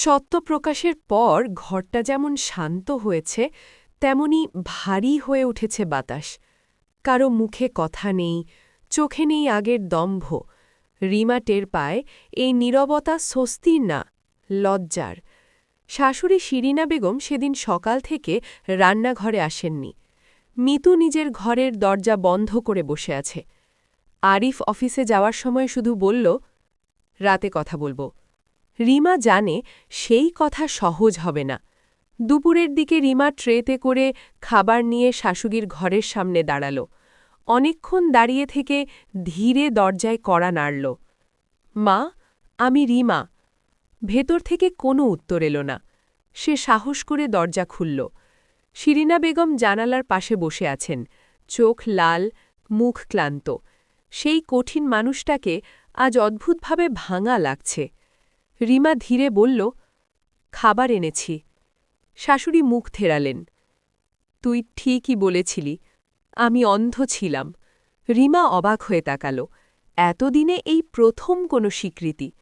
সত্য প্রকাশের পর ঘরটা যেমন শান্ত হয়েছে, তেমনি ভারী হয়ে উঠেছে বাতাস। কারও মুখে কথা নেই, চোখে নেই আগের দম্ভ। রিমা টের পায়, এই নীরবতা স্বস্তির না, লজ্জার। শাশুড়ি শিরিনা বেগম সেদিন সকাল থেকে রান্নাঘরে আসেননি। মিতু নিজের ঘরের দরজা বন্ধ করে বসে আছে। আরিফ অফিসে যাওয়ার সময় শুধু বলল, রাতে কথা বলব। রিমা জানে সেই কথা সহজ হবে না। দুপুরের দিকে রিমা ট্রেতে করে খাবার নিয়ে শাশুড়ির ঘরের সামনে দাঁড়াল। অনেকক্ষণ দাঁড়িয়ে থেকে ধীরে দরজায় কড়া নাড়ল। মা, আমি রিমা। ভেতর থেকে কোনো উত্তর এলো না। সে সাহস করে দরজা খুলল। শিরিনা বেগম জানালার পাশে বসে আছেন। চোখ লাল, মুখ ক্লান্ত। সেই কঠিন মানুষটাকে আজ অদ্ভুতভাবে ভাঙা লাগছে। রিমা ধীরে বলল, খাবার এনেছি। শাশুড়ি মুখ থেরালেন। তুই ঠিকই বলেছিলি, আমি অন্ধ ছিলাম। রিমা অবাক হয়ে তাকাল। এতদিনে এই প্রথম কোনো স্বীকৃতি।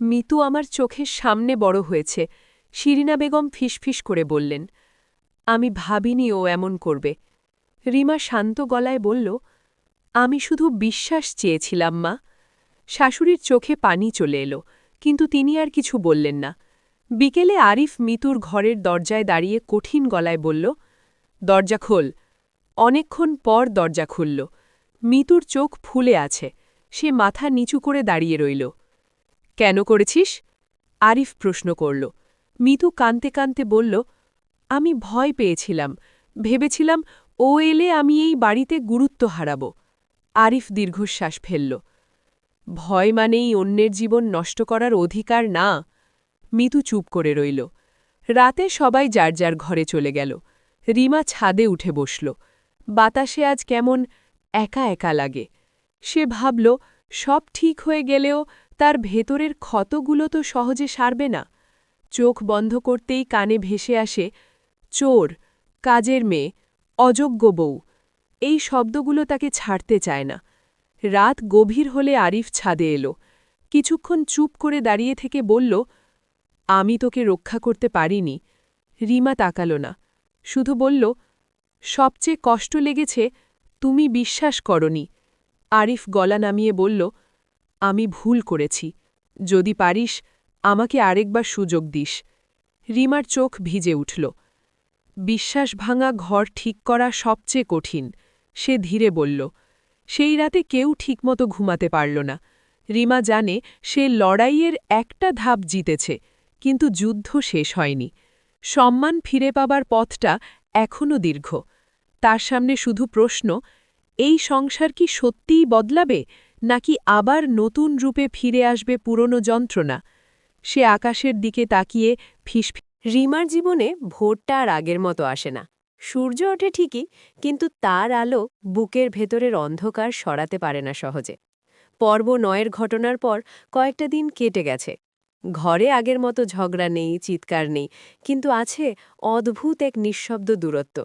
মিতু আমার চোখের সামনে বড় হয়েছে। শিরিনা বেগম ফিসফিস করে বললেন, আমি ভাবিনি ও এমন করবে। রিমা শান্ত গলায় বলল, আমি শুধু বিশ্বাস চেয়েছিলাম মা। শাশুড়ির চোখে পানি চলে এলো। কিন্তু তিনি আর কিছু বললেন না। বিকেলে আরিফ মিতুর ঘরের দরজায় দাঁড়িয়ে কঠিন গলায় বলল, দরজা খোল। অনেকক্ষণ পর দরজা খুলল। মিতুর চোখ ফুলে আছে। সে মাথা নিচু করে দাঁড়িয়ে রইল। কেন করেছিস? আরিফ প্রশ্ন করল। মিতু কানতে কানতে বলল, আমি ভয় পেয়েছিলাম। ভেবেছিলাম ও এলে আমি এই বাড়িতে গুরুত্ব হারাব। আরিফ দীর্ঘশ্বাস ফেলল। ভয় মানেই অন্যের জীবন নষ্ট করার অধিকার না। মিতু চুপ করে রইল। রাতে সবাই যার যার ঘরে চলে গেল। রিমা ছাদে উঠে বসল। বাতাসে আজ কেমন একা একা লাগে। সে ভাবল, সব ঠিক হয়ে গেলেও তার ভেতরের ক্ষতগুলো তো সহজে সারবে না। চোখ বন্ধ করতেই কানে ভেসে আসে, চোর, কাজের মেয়ে, অযোগ্য বউ। এই শব্দগুলো তাকে ছাড়তে চায় না। রাত গভীর হলে আরিফ ছাদে এলো। কিছুক্ষণ চুপ করে দাঁড়িয়ে থেকে বলল, আমি তোকে রক্ষা করতে পারিনি। রিমা তাকাল না। শুধু বলল, সবচেয়ে কষ্ট লেগেছে, তুমি বিশ্বাস করনি। আরিফ গলা নামিয়ে বলল, আমি ভুল করেছি। যদি পারিস, আমাকে আরেকবার সুযোগ দিস। রিমার চোখ ভিজে উঠল। বিশ্বাস ভাঙা ঘর ঠিক করা সবচেয়ে কঠিন, সে ধীরে বলল সেই রাতে কেউ ঠিকমতো ঘুমাতে পারল না। রিমা জানে সে লড়াইয়ের একটা ধাপ জিতেছে, কিন্তু যুদ্ধ শেষ হয়নি। সম্মান ফিরে পাবার পথটা এখনও দীর্ঘ। তার সামনে শুধু প্রশ্ন, এই সংসার কি সত্যিই বদলাবে, নাকি আবার নতুন রূপে ফিরে আসবে পুরনো যন্ত্রণা? সে আকাশের দিকে তাকিয়ে ফিস রিমার জীবনে ভোরটা আর আগের মতো আসে না। সূর্য ওঠে ঠিকই, কিন্তু তার আলো বুকের ভেতরের অন্ধকার সরাতে পারে না সহজে। পর্ব নয়ের ঘটনার পর কয়েকটা দিন কেটে গেছে। ঘরে আগের মতো ঝগড়া নেই, চিৎকার নেই, কিন্তু আছে অদ্ভুত এক নিঃশব্দ দূরত্ব।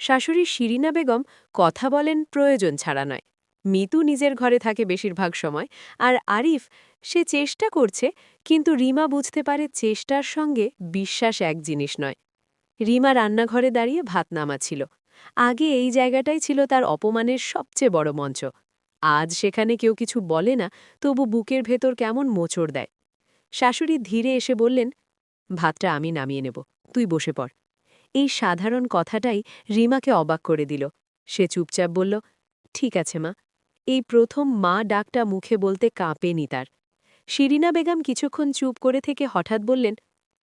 শাশুড়ি শিরিনা বেগম কথা বলেন প্রয়োজন ছাড়া নয়। মিতু নিজের ঘরে থাকে বেশিরভাগ সময়, আর আরিফ সে চেষ্টা করছে, কিন্তু রিমা বুঝতে পারে চেষ্টার সঙ্গে বিশ্বাস এক জিনিস নয়। রিমা রান্নাঘরে দাঁড়িয়ে ভাত নামাছিল আগে এই জায়গাটাই ছিল তার অপমানের সবচেয়ে বড় মঞ্চ। আজ সেখানে কেউ কিছু বলে না, তবু বুকের ভেতর কেমন মোচড় দেয়। শাশুড়ি ধীরে এসে বললেন, ভাতটা আমি নামিয়ে নেব, তুই বসে পড়। এই সাধারণ কথাটাই রিমাকে অবাক করে দিল। সে চুপচাপ বলল, ঠিক আছে মা। এই প্রথম মা ডাকটা মুখে বলতে কাঁপেনি তার। শিরিনা বেগম কিছুক্ষণ চুপ করে থেকে হঠাৎ বললেন,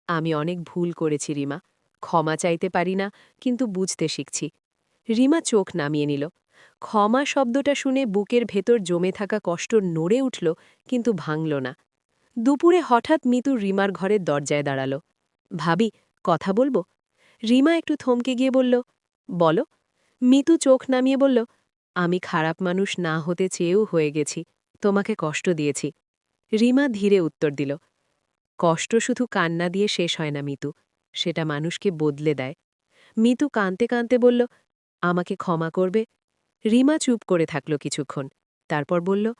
আমি অনেক ভুল করেছি রিমা। ক্ষমা চাইতে পারি না, কিন্তু বুঝতে শিখছি। রিমা চোখ নামিয়ে নিল। ক্ষমা শব্দটা শুনে বুকের ভেতর জমে থাকা কষ্ট নড়ে উঠল, কিন্তু ভাঙল না। দুপুরে হঠাৎ মিতু রিমার ঘরের দরজায় দাঁড়াল। ভাবি, কথা বলব? রিমা একটু থমকে গিয়ে বলল, বলো। মিতু চোখ নামিয়ে বলল, আমি খারাপ মানুষ না হতে চেয়েও হয়ে গেছি, তোমাকে কষ্ট দিয়েছি। রিমা ধীরে উত্তর দিল, কষ্ট শুধু কান্না দিয়ে শেষ হয় না মিতু। সেটা মানুষকে বদলে দেয়। মিতু কাঁদতে কাঁদতে বলল, আমাকে ক্ষমা করবে? রিমা চুপ করে থাকল কিছুক্ষণ। তারপর বলল,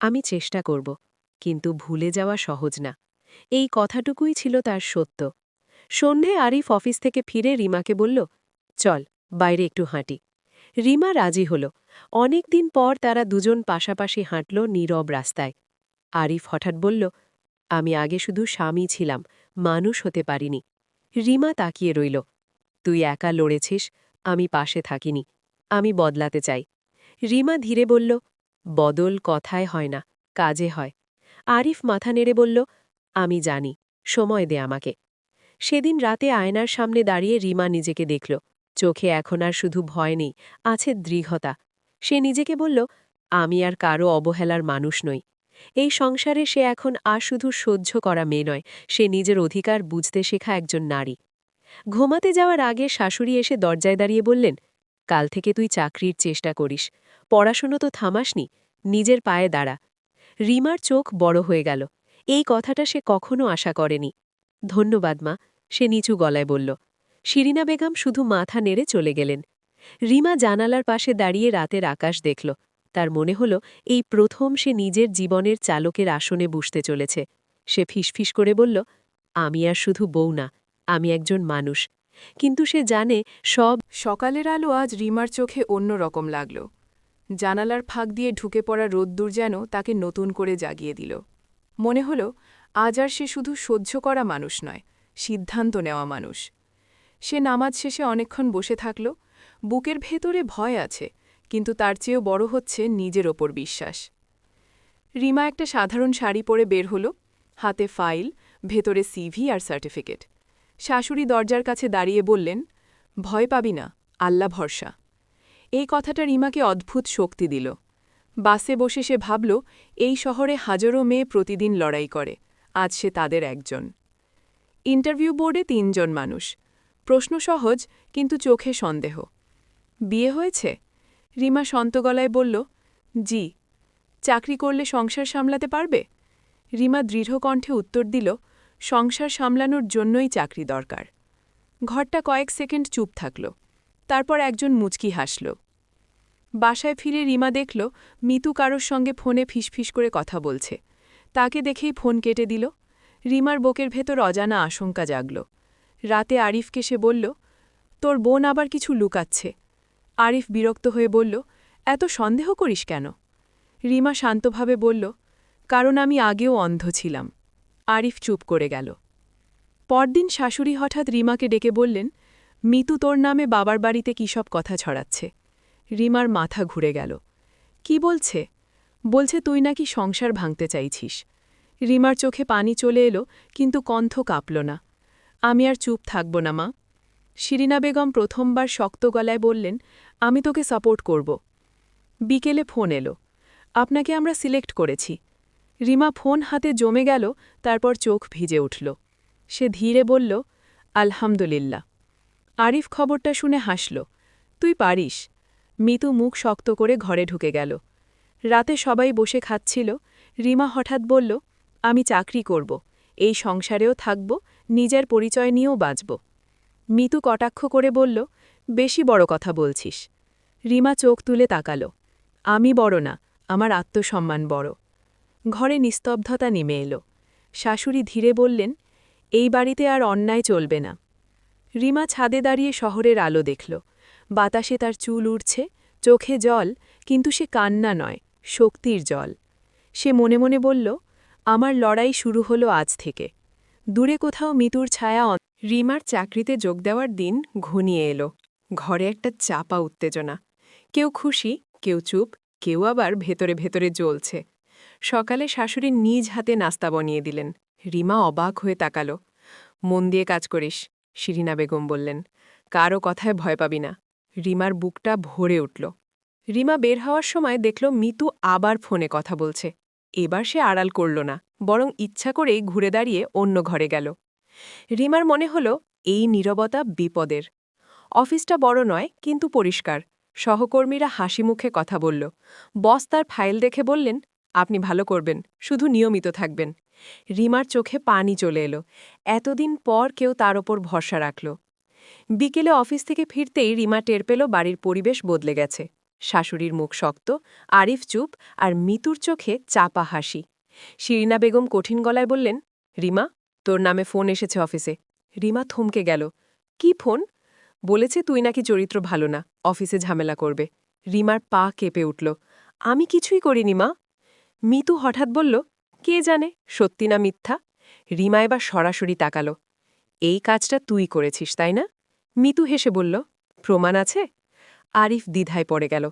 আমি চেষ্টা করব, কিন্তু ভুলে যাওয়া সহজ না। এই কথাটুকুই ছিল তার সত্য। সন্ধে আরিফ অফিস থেকে ফিরে রিমাকে বলল, চল, বাইরে একটু হাঁটি। রিমা রাজি হল। অনেকদিন পর তারা দুজন পাশাপাশি হাঁটল নীরব রাস্তায়। আরিফ হঠাৎ বলল, আমি আগে শুধু স্বামী ছিলাম, মানুষ হতে পারিনি। রিমা তাকিয়ে রইল। তুই একা লড়েছিস, আমি পাশে থাকিনি, আমি বদলাতে চাই। রিমা ধীরে বলল, বদল কথায় হয় না, কাজে হয়। আরিফ মাথা নেড়ে বলল, আমি জানি, সময় দে আমাকে। সেদিন রাতে আয়নার সামনে দাঁড়িয়ে রিমা নিজেকে দেখল। চোখে এখন আর শুধু ভয় নেই, আছে দৃঢ়তা। সে নিজেকে বলল, আমি আর কারও অবহেলার মানুষ নই এই সংসারে সে এখন আর শুধু সহ্য করা মেয়ে নয়, সে নিজের অধিকার বুঝতে শেখা একজন নারী। ঘুমাতে যাওয়ার আগে শাশুড়ি এসে দরজায় দাঁড়িয়ে বললেন, কাল থেকে তুই চাকরির চেষ্টা করিস, পড়াশুনো তো থামাসনি, নিজের পায়ে দাঁড়া। রিমার চোখ বড় হয়ে গেল। এই কথাটা সে কখনো আশা করেনি। ধন্যবাদ মা, সে নিচু গলায় বলল। শিরিনা বেগম শুধু মাথা নেড়ে চলে গেলেন। রিমা জানালার পাশে দাঁড়িয়ে রাতের আকাশ দেখল। তার মনে হল, এই প্রথম সে নিজের জীবনের চালকের আসনে বসতে চলেছে। সে ফিসফিস করে বলল, আমি আর শুধু বউ না, আমি একজন মানুষ। কিন্তু সে জানে সব সকালের আলো আজ রিমার চোখে অন্য রকম লাগল। জানালার ফাঁক দিয়ে ঢুকে পড়া রোদ্দুর যেন তাকে নতুন করে জাগিয়ে দিল। মনে হল, আজ আর সে শুধু সহ্য করা মানুষ নয়, সিদ্ধান্ত নেওয়া মানুষ। সে নামাজ শেষে অনেকক্ষণ বসে থাকল, বুকের ভেতরে ভয় আছে কিন্তু তার চেয়েও বড় হচ্ছে নিজের ওপর বিশ্বাস। রিমা একটা সাধারণ শাড়ি পরে বের হল, হাতে ফাইল, ভেতরে সিভি আর সার্টিফিকেট শাশুড়ি দরজার কাছে দাঁড়িয়ে বললেন, ভয় পাবি না, আল্লাহ ভরসা। এই কথাটা রিমাকে অদ্ভুত শক্তি দিল। বাসে বসে সে ভাবল, এই শহরে হাজারো মেয়ে প্রতিদিন লড়াই করে, আজ সে তাদের একজন। ইন্টারভিউ বোর্ডে তিনজন মানুষ। প্রশ্ন সহজ, কিন্তু চোখে সন্দেহ। বিয়ে হয়েছে? রিমা সন্ত গলায় বলল, জি। চাকরি করলে সংসার সামলাতে পারবে? রিমা দৃঢ় কণ্ঠে উত্তর দিল, সংসার সামলানোর জন্যই চাকরি দরকার। ঘরটা কয়েক সেকেন্ড চুপ থাকল। তারপর একজন মুচকি হাসল। বাসায় ফিরে রিমা দেখল, মিতু কারোর সঙ্গে ফোনে ফিসফিস করে কথা বলছে। তাকে দেখেই ফোন কেটে দিল। রিমার বুকের ভেতর অজানা আশঙ্কা জাগল। রাতে আরিফকে সে বলল, তোর বোন আবার কিছু লুকাচ্ছে। আরিফ বিরক্ত হয়ে বলল, এত সন্দেহ করিস কেন? রিমা শান্তভাবে বলল, কারণ আমি আগেও অন্ধ ছিলাম। আরিফ চুপ করে গেল। পরদিন শাশুড়ি হঠাৎ রিমাকে ডেকে বললেন, মিতু তোর নামে বাবার বাড়িতে কী সব কথা ছড়াচ্ছে? রিমার মাথা ঘুরে গেল। কি বলছে? বলছে তুই নাকি সংসার ভাঙতে চাইছিস। রিমার চোখে পানি চলে এলো, কিন্তু কণ্ঠ কাঁপল না। আমি আর চুপ থাকব না মা। শিরিনা বেগম প্রথমবার শক্ত গলায় বললেন, আমি তোকে সাপোর্ট করব। বিকেলে ফোন এলো। আপনাকে আমরা সিলেক্ট করেছি। রিমা ফোন হাতে জমে গেল, তারপর চোখ ভিজে উঠল। সে ধীরে বলল, আলহামদুলিল্লাহ। আরিফ খবরটা শুনে হাসল, তুই পারিস। মিতু মুখ শক্ত করে ঘরে ঢুকে গেল। রাতে সবাই বসে খাচ্ছিল। রিমা হঠাৎ বলল, আমি চাকরি করব, এই সংসারেও থাকব, নিজের পরিচয় নিয়েও বাঁচব। মিতু কটাক্ষ করে বলল, বেশি বড় কথা বলছিস। রিমা চোখ তুলে তাকাল। আমি বড় না, আমার আত্মসম্মান বড়। ঘরে নিস্তব্ধতা নেমে এলো। শাশুড়ি ধীরে বললেন, এই বাড়িতে আর অন্যায় চলবে না। রিমা ছাদে দাঁড়িয়ে শহরের আলো দেখল। বাতাসে তার চুল উড়ছে, চোখে জল, কিন্তু সে কান্না নয়, শক্তির জল। সে মনে মনে বলল, আমার লড়াই শুরু হলো আজ থেকে। দূরে কোথাও মিতুর ছায়া অন- রিমার চাকরিতে যোগ দেওয়ার দিন ঘনিয়ে এলো। ঘরে একটা চাপা উত্তেজনা। কেউ খুশি, কেউ চুপ, কেউ আবার ভেতরে ভেতরে জ্বলছে। সকালে শাশুড়ি নিজ হাতে নাস্তা বনিয়ে দিলেন। রিমা অবাক হয়ে তাকালো। মন দিয়ে কাজ করিস, শিরিনা বেগম বললেন। কারও কথায় ভয় পাবি না। রিমার বুকটা ভরে উঠল। রিমা বের হওয়ার সময় দেখল মিতু আবার ফোনে কথা বলছে। এবার সে আড়াল করল না, বরং ইচ্ছা করেই ঘুরে দাঁড়িয়ে অন্য ঘরে গেল। রিমার মনে হল, এই নীরবতা বিপদের। অফিসটা বড় নয়, কিন্তু পরিষ্কার। সহকর্মীরা হাসি মুখে কথা বলল। বস তার ফাইল দেখে বললেন, আপনি ভালো করবেন, শুধু নিয়মিত থাকবেন। রিমার চোখে পানি চলে এলো। এতদিন পর কেউ তার ওপর ভরসা রাখল। বিকেলে অফিস থেকে ফিরতেই রিমা টের পেল বাড়ির পরিবেশ বদলে গেছে। শাশুড়ির মুখ শক্ত, আরিফ চুপ আর মিতুর চোখে চাপা হাসি। শিরিনা বেগম কঠিন গলায় বললেন, রিমা, তোর নামে ফোন এসেছে অফিসে। রিমা থমকে গেল। কি ফোন? বলেছে তুই নাকি চরিত্র ভালো না, অফিসে ঝামেলা করবে। রিমার পা কেঁপে উঠল। আমি কিছুই করিনি, মা। মিতু হঠাৎ বলল, কে জানে, সত্যি না মিথ্যা? রিমা এবার সরাসরি তাকালো। এই কাজটা তুই করেছিস, তাই না? মিতু হেসে বলল, প্রমাণ আছে? আরিফ দ্বিধায় পড়ে গেল।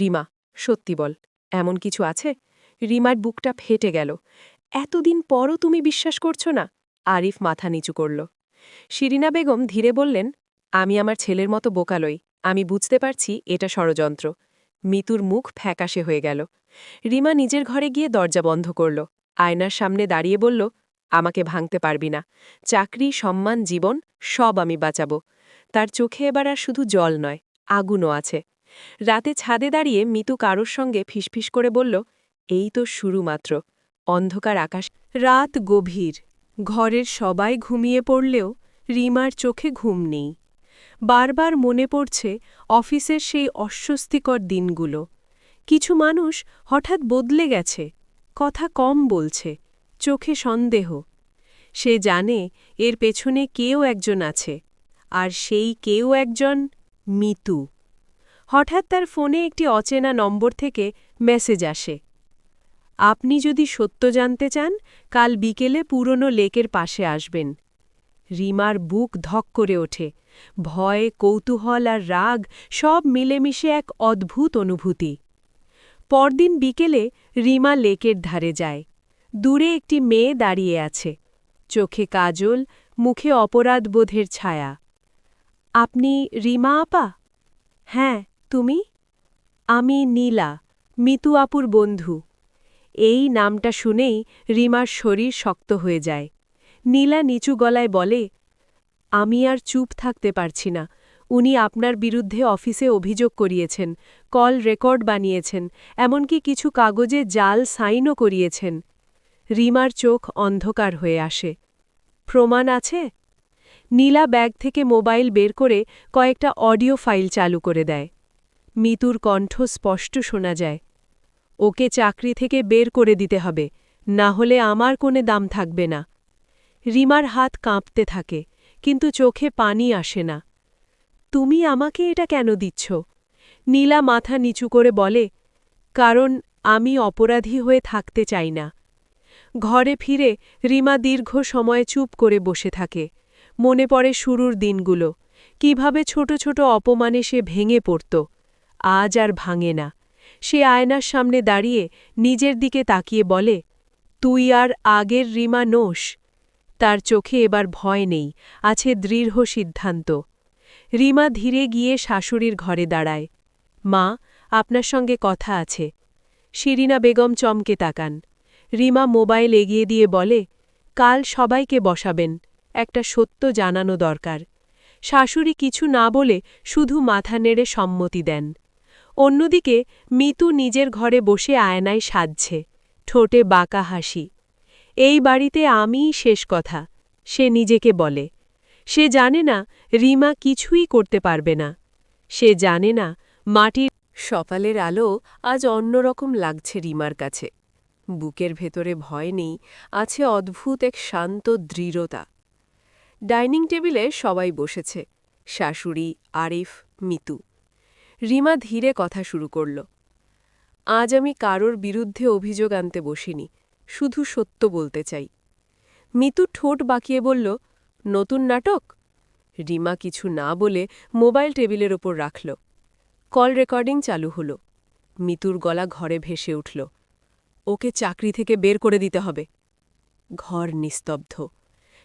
রিমা, সত্যি বল, এমন কিছু আছে? রিমার বুকটা ফেটে গেল। এতদিন পরও তুমি বিশ্বাস করছ না? আরিফ মাথা নিচু করল। শিরিনা বেগম ধীরে বললেন, আমি আমার ছেলের মতো বোকালই। আমি বুঝতে পারছি এটা ষড়যন্ত্র। মিতুর মুখ ফ্যাকাশে হয়ে গেল। রিমা নিজের ঘরে গিয়ে দরজা বন্ধ করল। আয়নার সামনে দাঁড়িয়ে বলল, আমাকে ভাঙতে পারবি না। চাকরি, সম্মান, জীবন, সব আমি বাঁচাব। তার চোখে এবার আর শুধু জল নয়। আগুনও আছে। রাতে ছাদে দাঁড়িয়ে মিতু কারোর সঙ্গে ফিসফিস করে বলল, এই তো শুরু মাত্র। অন্ধকার আকাশ। রাত গভীর। ঘরের সবাই ঘুমিয়ে পড়লেও রিমার চোখে ঘুম নেই। বারবার মনে পড়ছে অফিসের সেই অস্বস্তিকর দিনগুলো। কিছু মানুষ হঠাৎ বদলে গেছে। কথা কম বলছে। চোখে সন্দেহ। সে জানে এর পেছনে কেউ একজন আছে। আর সেই কেউ একজন মিতু। হঠাৎ তার ফোনে একটি অচেনা নম্বর থেকে মেসেজ আসে। আপনি যদি সত্য জানতে চান, কাল বিকেলে পুরনো লেকের পাশে আসবেন। রিমার বুক ধক করে ওঠে। ভয়, কৌতূহল আর রাগ সব মিলেমিশে এক অদ্ভুত অনুভূতি। পরদিন বিকেলে রিমা লেকের ধারে যায়। দূরে একটি মেয়ে দাঁড়িয়ে আছে। চোখে কাজল, মুখে অপরাধবোধের ছায়া। আপনি রিমা আপা? হ্যাঁ তুমি? আমি নীলা, মিতু আপুর বন্ধু। এই নামটা শুনেই রিমার শরীর শক্ত হয়ে যায়। নীলা নিচু গলায় বলে, আমি আর চুপ থাকতে পারছি না। উনি আপনার বিরুদ্ধে অফিসে অভিযোগ করিয়েছেন, কল রেকর্ড বানিয়েছেন, এমনকি কিছু কাগজে জাল সাইনও করিয়েছেন। রিমার চোখ অন্ধকার হয়ে আসে। প্রমাণ আছে? নীলা ব্যাগ থেকে মোবাইল বের করে কয়েকটা অডিও ফাইল চালু করে দেয়। মিতুর কণ্ঠ স্পষ্ট শোনা যায়। ওকে চাকরি থেকে বের করে দিতে হবে, না হলে আমার কোনে দাম থাকবে না। রিমার হাত কাঁপতে থাকে, কিন্তু চোখে পানি আসে না। তুমি আমাকে এটা কেন দিচ্ছ? নীলা মাথা নিচু করে বলে, কারণ আমি অপরাধী হয়ে থাকতে চাই না। ঘরে ফিরে রিমা দীর্ঘ সময় চুপ করে বসে থাকে। মনে পড়ে শুরুর দিনগুলো। কীভাবে ছোট ছোট অপমানে সে ভেঙে পড়ত। আজ আর ভাঙে না। সে আয়নার সামনে দাঁড়িয়ে নিজের দিকে তাকিয়ে বলে, তুই আর আগের রিমা নোস তার চোখে এবার ভয় নেই, আছে দৃঢ় সিদ্ধান্ত। রিমা ধীরে গিয়ে শাশুড়ির ঘরে দাঁড়ায়। মা, আপনার সঙ্গে কথা আছে। শিরিনা বেগম চমকে তাকান। রিমা মোবাইল এগিয়ে দিয়ে বলে, কাল সবাইকে বসাবেন। একটা সত্য জানানো দরকার। শাশুড়ি কিছু না বলে শুধু মাথা নেড়ে সম্মতি দেন। অন্যদিকে, মিতু নিজের ঘরে বসে আয়নায় সাজছে। ঠোঁটে বাঁকা হাসি। এই বাড়িতে আমিই শেষ কথা সে নিজেকে বলে। সে জানে না রিমা কিছুই করতে পারবে না। সে জানে না মাটির সকালের আলো আজ অন্যরকম লাগছে রিমার কাছে। বুকের ভেতরে ভয় নেই, আছে অদ্ভুত এক শান্ত দৃঢ়তা। ডাইনিং টেবিলে সবাই বসেছে, শাশুড়ি, আরিফ, মিতু। রিমা ধীরে কথা শুরু করল, আজ আমি কারোর বিরুদ্ধে অভিযোগ আনতে বসিনি, শুধু সত্য বলতে চাই। মিতু ঠোঁট বাঁকিয়ে বলল, নতুন নাটক? রিমা কিছু না বলে মোবাইল টেবিলের ওপর রাখল। কল রেকর্ডিং চালু হল। মিতুর গলা ঘরে ভেসে উঠল, ওকে চাকরি থেকে বের করে দিতে হবে। ঘর নিস্তব্ধ।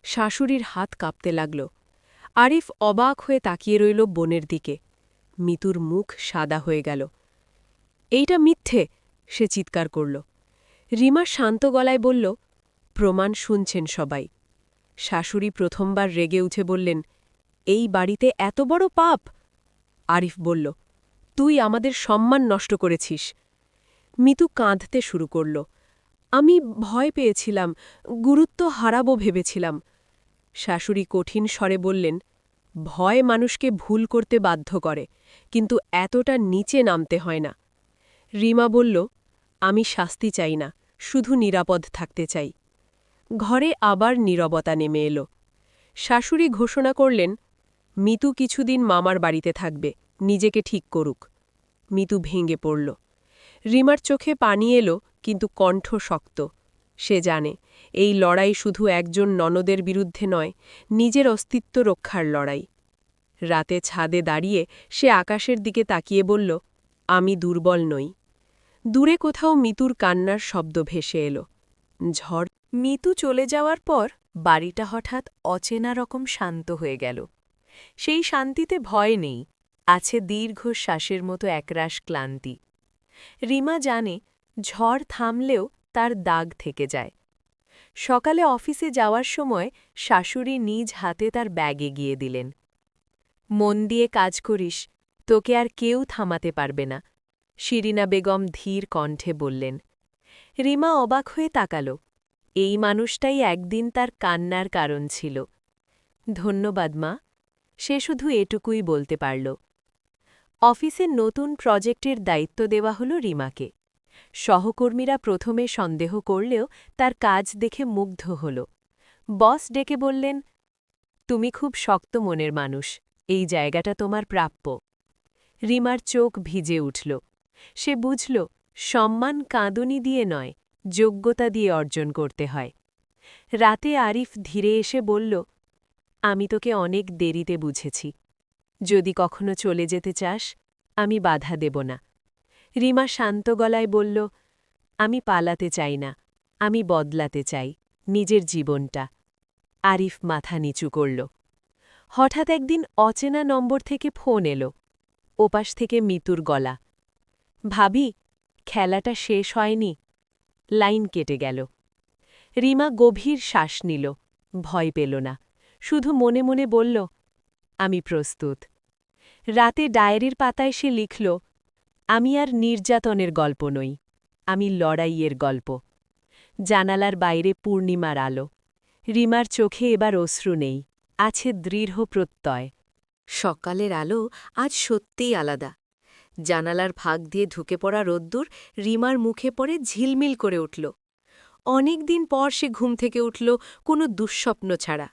শাশুড়ির হাত কাঁপতে লাগল। আরিফ অবাক হয়ে তাকিয়ে রইল বোনের দিকে। মিতুর মুখ সাদা হয়ে গেল। এইটা মিথ্যে, সে চিৎকার করল। রিমা শান্ত গলায় বলল, প্রমাণ শুনছেন সবাই। শাশুড়ি প্রথমবার রেগে উঠে বললেন, এই বাড়িতে এত বড় পাপ? আরিফ বলল, তুই আমাদের সম্মান নষ্ট করেছিস। মিতু কাঁদতে শুরু করল। আমি ভয় পেয়েছিলাম, গুরুত্ব হারাবো ভেবেছিলাম। শাশুড়ি কঠিন স্বরে বললেন, ভয় মানুষকে ভুল করতে বাধ্য করে, কিন্তু এতটা নিচে নামতে হয় না। রিমা বলল, আমি শাস্তি চাই না, শুধু নিরাপদ থাকতে চাই। ঘরে আবার নীরবতা নেমে এলো। শাশুড়ি ঘোষণা করলেন, মিতু কিছুদিন মামার বাড়িতে থাকবে, নিজেকে ঠিক করুক। মিতু ভেঙে পড়ল। রিমার চোখে পানি এলো কিন্তু কণ্ঠ শক্ত। সে জানে, এই লড়াই শুধু একজন ননদের বিরুদ্ধে নয়, নিজের অস্তিত্ব রক্ষার লড়াই। রাতে ছাদে দাঁড়িয়ে সে আকাশের দিকে তাকিয়ে বলল, আমি দুর্বল নই। দূরে কোথাও মিতুর কান্নার শব্দ ভেসে এলো। ঝড় মিতু চলে যাওয়ার পর বাড়িটা হঠাৎ অচেনা রকম শান্ত হয়ে গেল। সেই শান্তিতে ভয় নেই, আছে দীর্ঘ শ্বাসের মতো একরাশ ক্লান্তি। রিমা জানে ঝড় থামলেও তার দাগ থেকে যায়। সকালে অফিসে যাওয়ার সময় শাশুড়ি নিজ হাতে তার ব্যাগে গিয়ে দিলেন। মন দিয়ে কাজ করিস, তোকে আর কেউ থামাতে পারবে না। শিরিনা বেগম ধীর কণ্ঠে বললেন, রিমা অবাক হয়ে তাকাল। এই মানুষটাই একদিন তার কান্নার কারণ ছিল। ধন্যবাদ মা, সে শুধু এটুকুই বলতে পারল। অফিসের নতুন প্রজেক্টের দায়িত্ব দেওয়া হল রিমাকে। সহকর্মীরা প্রথমে সন্দেহ করলেও তার কাজ দেখে মুগ্ধ হল। বস ডেকে বললেন, তুমি খুব শক্ত মনের মানুষ, এই জায়গাটা তোমার প্রাপ্য। রিমার চোখ ভিজে উঠল। সে বুঝল, সম্মান কাঁদুনি দিয়ে নয়, যোগ্যতা দিয়ে অর্জন করতে হয়। রাতে আরিফ ধীরে এসে বলল, আমি তোকে অনেক দেরিতে বুঝেছি। যদি কখনো চলে যেতে চাস, আমি বাধা দেব না। রিমা শান্ত গলায় বলল, আমি পালাতে চাই না, আমি বদলাতে চাই নিজের জীবনটা। আরিফ মাথা নিচু করল। হঠাৎ একদিন অচেনা নম্বর থেকে ফোন এলো, ওপাশ থেকে মিতুর গলা। ভাবি, খেলাটা শেষ হয়নি। লাইন কেটে গেল। রিমা গভীর শ্বাস নিল, ভয় পেল না, শুধু মনে মনে বলল, আমি প্রস্তুত। রাতে ডায়েরির পাতায় সে লিখল আমি আর নির্যাতনের গল্প নই, আমি লড়াইয়ের গল্প। জানালার বাইরে পূর্ণিমার আলো, রিমার চোখে এবার অশ্রু নেই, আছে দৃঢ় প্রত্যয়। সকালের আলো আজ সত্যিই আলাদা। জানালার ফাঁক দিয়ে ঢুকে পড়া রোদ্দুর রিমার মুখে পড়ে ঝিলমিল করে উঠল। অনেক দিন পর সে ঘুম থেকে উঠল কোনো দুঃস্বপ্ন ছাড়া,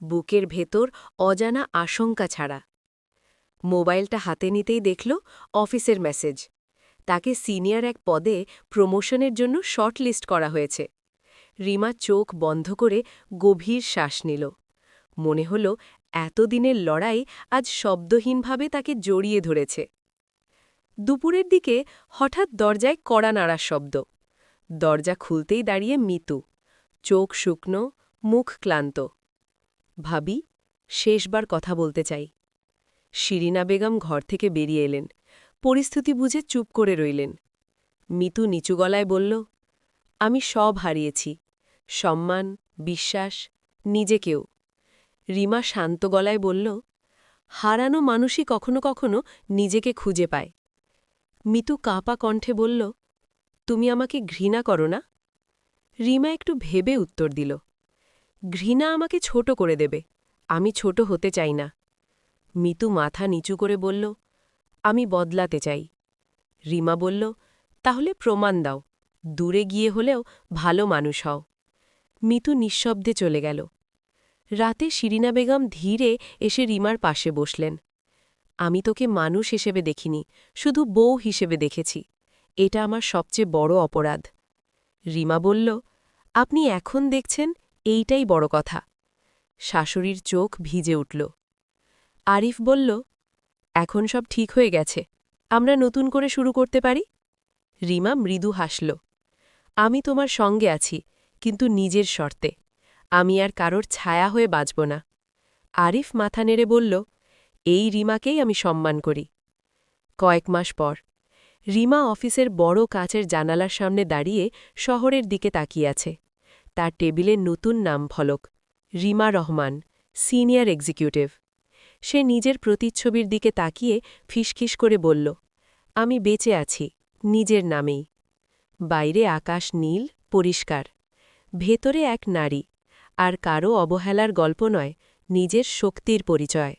বুকের ভেতর অজানা আশঙ্কা ছাড়া। মোবাইলটা হাতে নিতেই দেখল অফিসের মেসেজ। তাকে সিনিয়র এক পদে প্রমোশনের জন্য শর্টলিস্ট করা হয়েছে। রিমা চোখ বন্ধ করে গভীর শ্বাস নিল। মনে হল এতদিনের লড়াই আজ শব্দহীনভাবে তাকে জড়িয়ে ধরেছে। দুপুরের দিকে হঠাৎ দরজায় কড়া নাড়ার শব্দ। দরজা খুলতেই দাঁড়িয়ে মিতু। চোখ শুকনো, মুখ ক্লান্ত। ভাবি, শেষবার কথা বলতে চাই। শিরিনা বেগম ঘর থেকে বেরিয়ে এলেন। পরিস্থিতি বুঝে চুপ করে রইলেন। মিতু নিচু গলায় বলল, আমি সব হারিয়েছি। সম্মান, বিশ্বাস নিজেকেও রিমা শান্ত গলায় বলল, হারানো মানুষই কখনো কখনো নিজেকে খুঁজে পায়। মিতু কাঁপা কণ্ঠে বলল, তুমি আমাকে ঘৃণা করো না? রিমা একটু ভেবে উত্তর দিল, ঘৃণা আমাকে ছোট করে দেবে। আমি ছোট হতে চাই না। মিতু মাথা নিচু করে বলল, আমি বদলাতে চাই। রিমা বলল, তাহলে প্রমাণ দাও, দূরে গিয়ে হলেও ভালো মানুষ হও। মিতু নিঃশব্দে চলে গেল। রাতে শিরিনা বেগম ধীরে এসে রিমার পাশে বসলেন। আমি তোকে মানুষ হিসেবে দেখিনি, শুধু বউ হিসেবে দেখেছি। এটা আমার সবচেয়ে বড় অপরাধ। রিমা বলল, আপনি এখন দেখছেন, এইটাই বড় কথা। শাশুড়ির চোখ ভিজে উঠল। আরিফ বলল, এখন সব ঠিক হয়ে গেছে। আমরা নতুন করে শুরু করতে পারি? রিমা মৃদু হাসল, আমি তোমার সঙ্গে আছি, কিন্তু নিজের শর্তে। আমি আর কারোর ছায়া হয়ে বাঁচব না। আরিফ মাথা নেড়ে বলল, এই রিমাকেই আমি সম্মান করি। কয়েক মাস পর, রিমা অফিসের বড় কাচের জানালার সামনে দাঁড়িয়ে শহরের দিকে তাকিয়ে আছে। তার টেবিলে নতুন নাম ফলক, রিমা রহমান, সিনিয়র এক্সিকিউটিভ। সে নিজের প্রতিচ্ছবির দিকে তাকিয়ে ফিসখিস করে বলল, আমি বেঁচে আছি, নিজের নামেই। বাইরে আকাশ নীল, পরিষ্কার। ভেতরে এক নারী, আর কারও অবহেলার গল্প নয়, নিজের শক্তির পরিচয়।